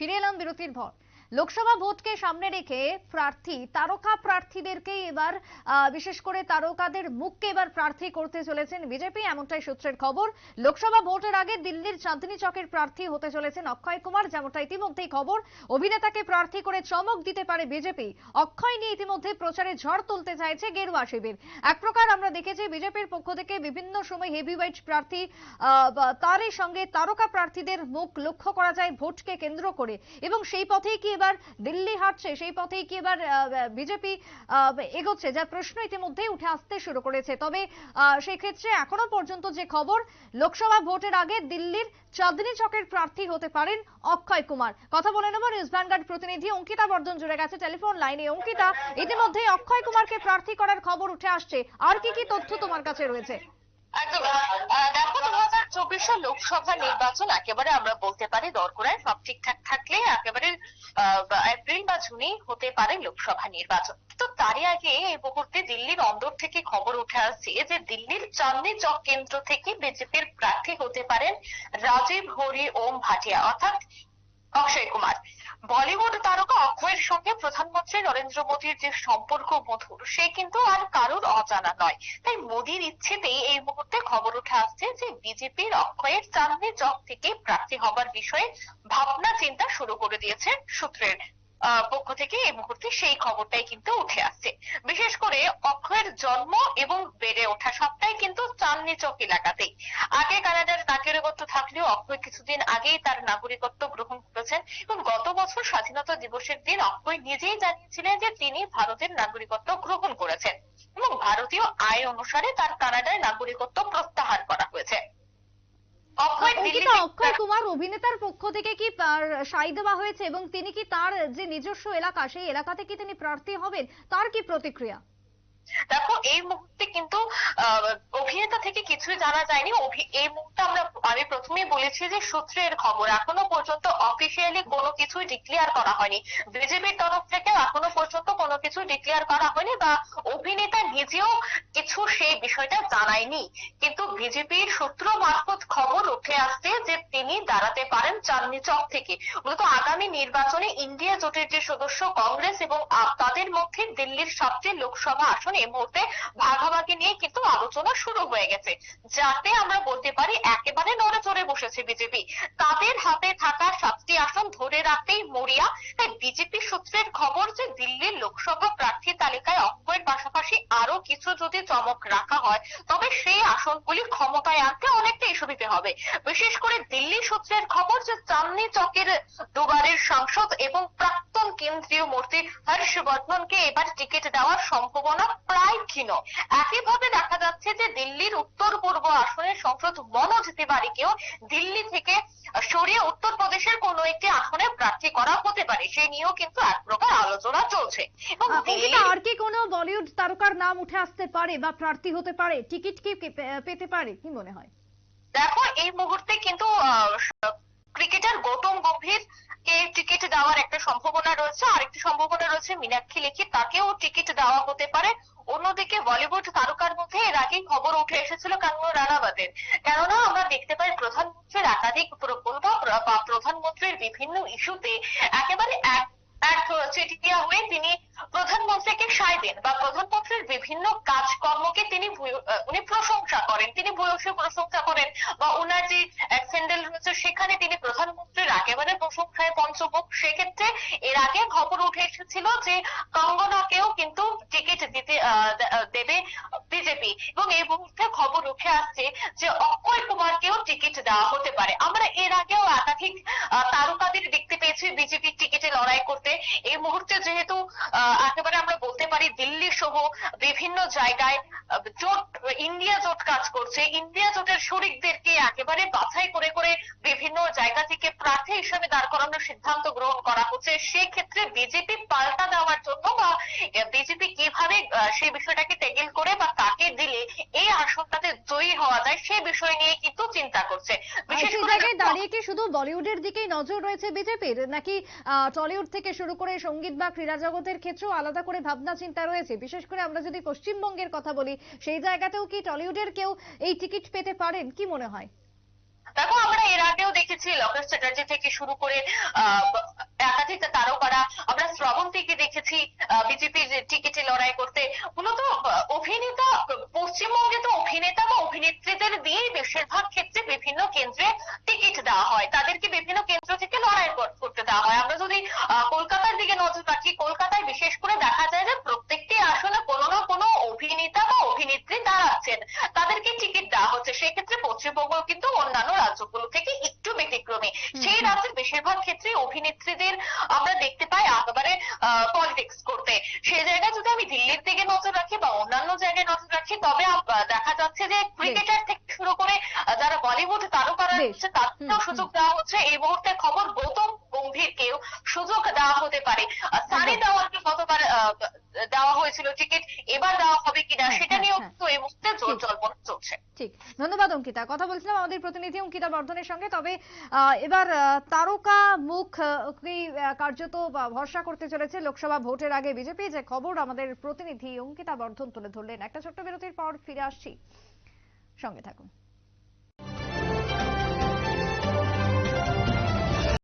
ফিরে এলাম বিরতির পর। লোকসভা ভোটকে সামনে রেখে প্রার্থী, তারকা প্রার্থীদেরকে এবার বিশেষ করে তারকাদের মুখকে এবার প্রার্থী করতে চলেছেন বিজেপি। এমনটাই সূত্রের খবর। লোকসভা ভোটের আগে দিল্লির চাঁদনী চকের প্রার্থী হতে চলেছেন অক্ষয় কুমার। যেমনটা ইতিমধ্যেই খবর, অভিনেতাকে প্রার্থী করে চমক দিতে পারে বিজেপি। অক্ষয় নিয়ে ইতিমধ্যে প্রচারে ঝড় তুলতে চাইছে গেরুয়া শিবির। এক প্রকার আমরা দেখেছি বিজেপির পক্ষ থেকে বিভিন্ন সময় হেভিওয়েট প্রার্থী তারই সঙ্গে তারকা প্রার্থীদের মুখ লক্ষ্য করা যায় ভোটকে কেন্দ্র করে। এবং সেই পথেই কি এবার দিল্লি হাঁটছে, সেই পথেই কি এবার বিজেপি এগোচ্ছে যার প্রশ্ন ইতিমধ্যেই উঠে আসতে শুরু করেছে। তবে সেই ক্ষেত্রে এখনও পর্যন্ত যে খবর, লোকসভা ভোটের আগে দিল্লির চাঁদনী চকের প্রার্থী হতে পারেন অক্ষয় কুমার। কথা বলে নেব নিউজ ভ্যানগার্ড প্রতিনিধি অঙ্কিতা বর্ধন জুড়ে গেছে টেলিফোন লাইনে। অঙ্কিতা, ইতিমধ্যেই অক্ষয় কুমারকে প্রার্থী করার খবর উঠে আসছে। আর কি কি তথ্য তোমার কাছে রয়েছে? একদম দেখো চব্বিশের লোকসভা নির্বাচন একেবারে আমরা বলতে পারি দরকুড়ায় সব ঠিকঠাক থাকলে একেবারে এপ্রিল বা জুনেই হতে পারে লোকসভা নির্বাচন। তো তারই আগে এই মুহূর্তে দিল্লির অন্দর থেকে খবর উঠে আসছে যে দিল্লির চাঁদনি চক কেন্দ্র থেকে বিজেপির প্রার্থী হতে পারেন রাজীব হরি ওম ভাটিয়া, অর্থাৎ অক্ষয় কুমার। বলিউড তারকা অক্ষয়ের সঙ্গে প্রধানমন্ত্রী নরেন্দ্র মোদীর যে সম্পর্ক মধুর সে কিন্তু আর কারোর অজানা নয়। তাই মোদীর ইচ্ছেতেই এই মুহূর্তে খবর উঠে আসছে যে বিজেপির অক্ষয়ের চাঁদনি চক থেকে প্রার্থী হবার বিষয়ে ভাবনা চিন্তা শুরু করে দিয়েছে সূত্রের। পক্ষ থেকে এই মুহূর্তে সেই খবরটাই কিন্তু উঠে আসছে। বিশেষ করে অক্ষয়ের জন্ম এবং বেড়ে ওঠা সবটাই কিন্তু চাঁদনি চক এলাকাতেই। আগে কানাডার নাগরিকত্ব থাকলেও অক্ষয় কিছুদিন আগেই তার নাগরিকত্ব গ্রহণ করেছেন এবং গত বছর স্বাধীনতা দিবসের দিন অক্ষয় নিজেই জানিয়েছিলেন যে তিনি ভারতের নাগরিকত্ব গ্রহণ করেছেন এবং ভারতীয় আইন অনুসারে তার কানাডায় নাগরিকত্ব প্রত্যাহার করা হয়েছে। অঙ্কিতা অক্ষয় কুমার অভিনেতার পক্ষ থেকে কি সাই দেওয়া হয়েছে এবং তিনি কি তার যে নিজস্ব এলাকা সেই এলাকাতে কি তিনি প্রার্থী হবেন? তার কি প্রতিক্রিয়া? দেখো এই মুহূর্তে কিন্তু আহ, অভিনেতা থেকে কিছুই জানা যায়নি। এই মুহূর্তে আমরা আমি প্রথমেই বলেছি যে সূত্রের খবর, এখনও পর্যন্ত অফিসিয়ালি কোনো কিছুই ডিক্লেয়ার করা হয়নি। বিজেপির তরফ থেকে এখনও পর্যন্ত কোনো কিছু ডিক্লেয়ার করা হয়নি বা অভিনেতা নিজেও কিছু সেই বিষয়টা জানায়নি। কিন্তু বিজেপির সূত্র মারফত খবর উঠে আসছে যে তিনি দাঁড়াতে পারেন চাঁদনি চক থেকে। মূলত আগামী নির্বাচনে ইন্ডিয়া জোটের যে সদস্য কংগ্রেস এবং তাদের মধ্যে দিল্লির সবচেয়ে লোকসভা আসন এই মুহূর্তে ভাগাভাগি নিয়ে কিন্তু আলোচনা শুরু হয়ে গেছে, যাতে আমরা বলতে পারি একেবারে নড়ে চড়ে বসেছে বিজেপি। তাদের হাতে থাকা সাতটি আসন ধরে রাখতেই মরিয়া, তাই বিজেপি সূত্রের খবর যে দিল্লির লোকসভা প্রার্থী তালিকায় অক্ষয়ের পাশাপাশি আরও কিছু যদি চমক রাখা হয়, তবে সেই আসনগুলি ক্ষমতায় আনতে অনেকটাই সুবিধে হবে। বিশেষ করে দিল্লি সূত্রের খবর যে চাঁদনি চকের দুবারের সাংসদ এবং প্রাক্তন কেন্দ্রীয় মন্ত্রী হর্ষবর্ধনকে এবার টিকিট দেওয়ার সম্ভাবনা প্রায় ক্ষীণ। একইভাবে দেখা যাচ্ছে যে দিল্লির উত্তর পূর্ব আসনের সংসদ মনোজ তিওয়ারিকেও দিল্লি থেকে সরিয়ে উত্তরপ্রদেশের কোনো একটি আসনে প্রার্থী করা হতে পারে। সেই নিয়েও কিন্তু এক প্রকার আলোচনা চলছে। এবং আর কি কোনো বলিউড তারকার নাম উঠে আসতে পারে বা প্রার্থী হতে পারে? টিকিট কি পেতে পারে কি মনে হয়? দেখো এই মুহূর্তে কিন্তু ক্রিকেটার গৌতম গম্ভীর কে টিকিট দেওয়ার একটা সম্ভাবনা রয়েছে। আরেকটি সম্ভাবনা রয়েছে, মীনাক্ষী লেখি, তাকেও টিকিট দেওয়া হতে পারে। অন্যদিকে বলিউড তারকার মধ্যে এর আগেই খবর উঠে এসেছিল কাঙ্গনা রানাওয়াতের কেননা আমরা দেখতে পাই প্রধানমন্ত্রীর একাধিক প্রকল্প বা প্রধানমন্ত্রীর বিভিন্ন ইস্যুতে একেবারে এক এক চিঠিয়া হয়ে তিনি প্রধানমন্ত্রীকে সায় দেন বা প্রধানমন্ত্রীর বিভিন্ন কাজকর্মকে তিনি উনি প্রশংসা করেন। তিনি ভূয়সী প্রশংসা করেন বা ওনার যে স্যান্ডেল রয়েছে, সেখানে তিনি প্রধানমন্ত্রীর একেবারে প্রশংসায় পঞ্চমুখ। সেক্ষেত্রে এর আগে খবর উঠে এসেছিল যে কঙ্গনাকেও কিন্তু টিকিট দিতে দেবে বিজেপি এবং এই মুহূর্তে খবর উঠে আসছে যে অক্ষয় কুমারকেও টিকিট দেওয়া হতে পারে। আমরা এর আগেও একাধিক তারকাদের দেখতে পেয়েছি বিজেপির টিকিটে লড়াই করতে। এই মুহূর্তে যেহেতু একেবারে আমরা বলতে পারি দিল্লি সহ বিভিন্ন জায়গায় জোট, ইন্ডিয়া জোট কাজ করছে। ইন্ডিয়া জোটের শরিকদেরকে একেবারে বাছাই করে করে বিভিন্ন জায়গা থেকে প্রার্থী হিসেবে দাঁড় করানোর সিদ্ধান্ত গ্রহণ করা হচ্ছে। সেক্ষেত্রে বিজেপি পাল্টা দেওয়ার জন্য বা বিজেপি কীভাবে সেই বিষয়টাকে টেকেল করে বা কাকে দিলে এই আসনটাতে জয়ী হওয়া যায় সে বিষয় নিয়ে কিন্তু চিন্তা করছে। বিশেষ করে দাঁড়িয়ে কি শুধু বলিউডের দিকেই নজর রয়েছে বিজেপির নাকি আহ, টলিউড থেকে শুরু করে সংগীত বা ক্রীড়া জগতের ক্ষেত্রেও আলাদা করে ভাবনা চিন্তা রয়েছে? বিশেষ করে আমরা যদি পশ্চিমবঙ্গের কথা বলি সেই জায়গাতেও কি টলিউডের কেউ এই টিকিট পেতে পারেন? কি মনে হয়? দেখো, আমরা এর আগেও দেখেছি লোকেশ চ্যাটার্জি থেকে শুরু করে একাধিক তারকারা, আমরা শ্রাবন্তীকে দেখেছি বিজেপির টিকিটে লড়াই করতে। মূলত অভিনেতা, পশ্চিমবঙ্গে তো অভিনেতা বা অভিনেত্রীদের দিয়েই বেশিরভাগ ক্ষেত্রে বিভিন্ন কেন্দ্রে টিকিট দেওয়া হয়। তাদেরকে বিভিন্ন কেন্দ্র থেকে লড়াই করতে দেওয়া হয়। আমরা যদি কলকাতার দিকে নজর রাখি, কলকাতায় বিশেষ করে দেখা যায় যে প্রত্যেকটি আসনে কোনো না কোনো অভিনেতা বা অভিনেত্রী দাঁড়াচ্ছেন তাদেরকে টিকিট দেওয়া হচ্ছে সেক্ষেত্রে পশ্চিমবঙ্গ কিন্তু অন্যান্য রাজ্যগুলো থেকে একটু ব্যতিক্রমী। সেই রাজ্যের বেশিরভাগ ক্ষেত্রে অভিনেত্রীদের আমরা দেখতে পাই একেবারে পলিটিক্স করতে। সেই জায়গায় যদি আমি দিল্লির দিকে নজর রাখি বা অন্যান্য জায়গায় নজর রাখি তবে দেখা যাচ্ছে যে ক্রিকেটার থেকে শুরু করে যারা বলিউড তারকারা। রয়েছে তাদেরকেও সুযোগ দেওয়া হচ্ছে। এই মুহূর্তে খবর গৌতম গম্ভীরকেও সুযোগ দেওয়া হতে পারে। সানি দেওয়ালকে গতবার আহ, দেওয়া হয়েছিল টিকিট এবার দেওয়া হবে কিনা হ্যাঁ, সেটা হ্যাঁ, নিয়েও হ্যাঁ। কিন্তু এই মুহূর্তে জোর ঠিক। ঠিক। ধন্যবাদ, অঙ্কিতা। কথা বলছিলাম আমাদের প্রতিনিধি অঙ্কিতা বর্ধনের সঙ্গে। তবে এবার তারকা মুখ কার্যত ভরসা করতে চলেছে লোকসভা ভোটের আগে বিজেপি। যে খবর আমাদের প্রতিনিধি অঙ্কিতা বর্ধন তুলে ধরলেন। একটা ছোট্ট বিরতির পর ফিরে আসছি। সঙ্গে থাকুন।